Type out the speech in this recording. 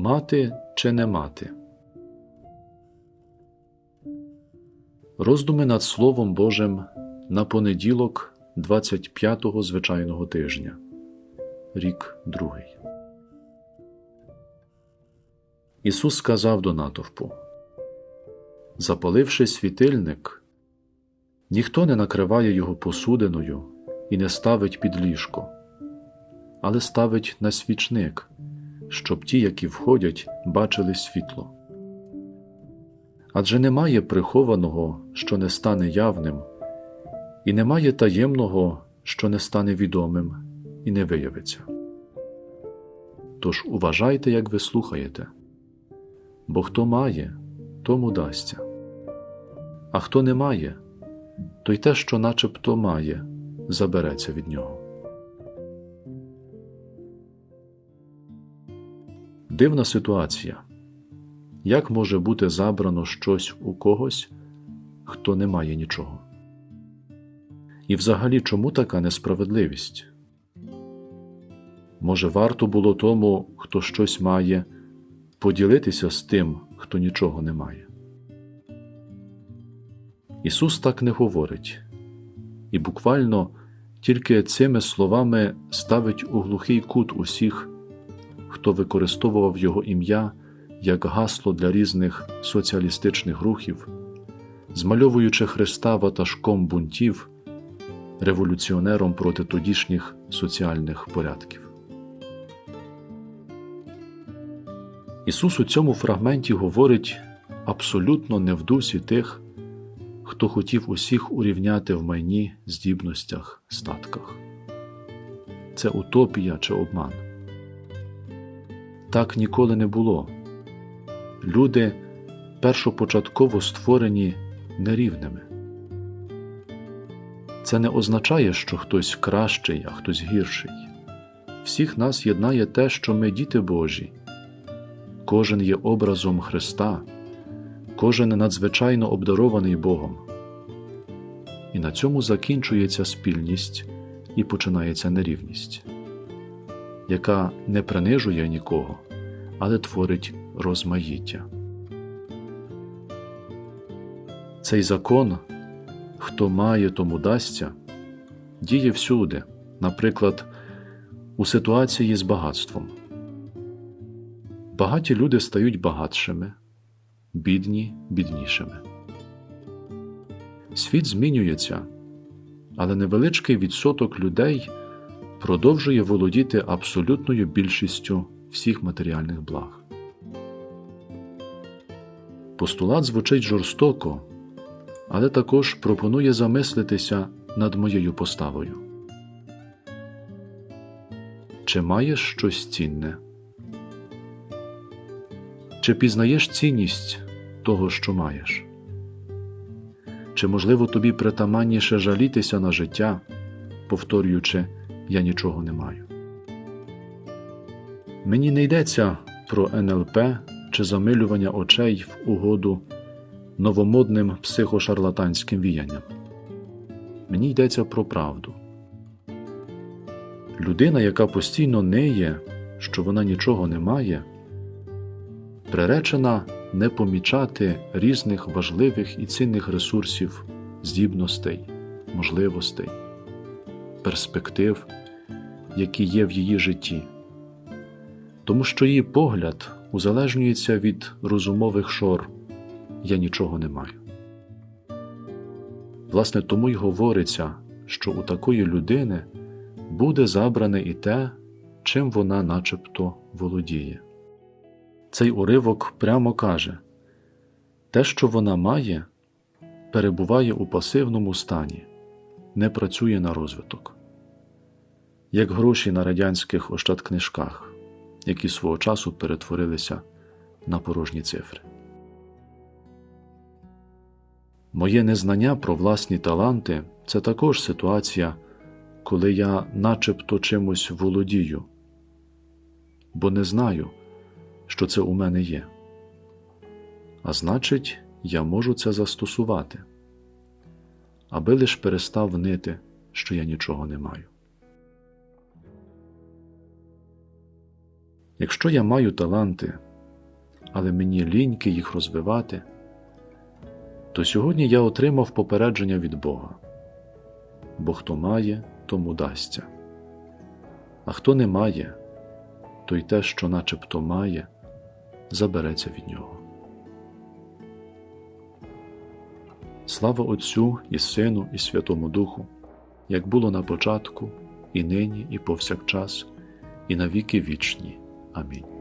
Мати чи не мати? Роздуми над Словом Божим на понеділок 25-го звичайного тижня. Рік другий. Ісус сказав до натовпу Запаливши світильник, ніхто не накриває його посудиною і не ставить під ліжко, але ставить на свічник, щоб ті, які входять, бачили світло. Адже немає прихованого, що не стане явним, і немає таємного, що не стане відомим і не виявиться. Тож уважайте, як ви слухаєте, бо хто має, тому дасться, а хто не має, то й те, що начебто має, забереться від нього. Дивна ситуація. Як може бути забрано щось у когось, хто не має нічого? І взагалі чому така несправедливість? Може, варто було тому, хто щось має, поділитися з тим, хто нічого не має? Ісус так не говорить, і буквально тільки цими словами ставить у глухий кут усіх, хто використовував Його ім'я як гасло для різних соціалістичних рухів, змальовуючи Христа ватажком бунтів, революціонером проти тодішніх соціальних порядків. Ісус у цьому фрагменті говорить абсолютно не в дусі тих, хто хотів усіх урівняти в майні, здібностях, статках. Це утопія чи обман. Так ніколи не було. Люди першопочатково створені нерівними. Це не означає, що хтось кращий, а хтось гірший. Всіх нас єднає те, що ми діти Божі, кожен є образом Христа, кожен надзвичайно обдарований Богом. І на цьому закінчується спільність і починається нерівність, яка не принижує нікого, але творить розмаїття. Цей закон, хто має, тому дасться, діє всюди, наприклад, у ситуації з багатством. Багаті люди стають багатшими, бідні біднішими. Світ змінюється, але невеличкий відсоток людей продовжує володіти абсолютною більшістю всіх матеріальних благ. Постулат звучить жорстоко, але також пропонує замислитися над моєю поставою. Чи маєш щось цінне? Чи пізнаєш цінність того, що маєш? Чи, можливо, тобі притаманніше жалітися на життя, повторюючи Я нічого не маю? Мені не йдеться про НЛП чи замилювання очей в угоду новомодним психошарлатанським віянням. Мені йдеться про правду. Людина, яка постійно неє, що вона нічого не має, приречена не помічати різних важливих і цінних ресурсів, здібностей, можливостей, перспектив, які є в її житті, тому що її погляд узалежнюється від розумових шор я нічого не маю. Власне, тому й говориться, що у такої людини буде забране і те, чим вона начебто володіє. Цей уривок прямо каже те, що вона має, перебуває у пасивному стані, не працює на розвиток, як гроші на радянських ощадкнижках, які свого часу перетворилися на порожні цифри. Моє незнання про власні таланти це також ситуація, коли я начебто чимось володію, бо не знаю, що це у мене є. А значить, я можу це застосувати, аби лиш перестав нити, що я нічого не маю. Якщо я маю таланти але мені ліньки їх розвивати, то сьогодні я отримав попередження від Бога. Бо хто має, тому дасться. А хто не має, то й те, що начебто має, забереться від нього. Слава Отцю і Сину, і Святому Духу, як було на початку, і нині, і повсякчас, і на віки вічні. Amém.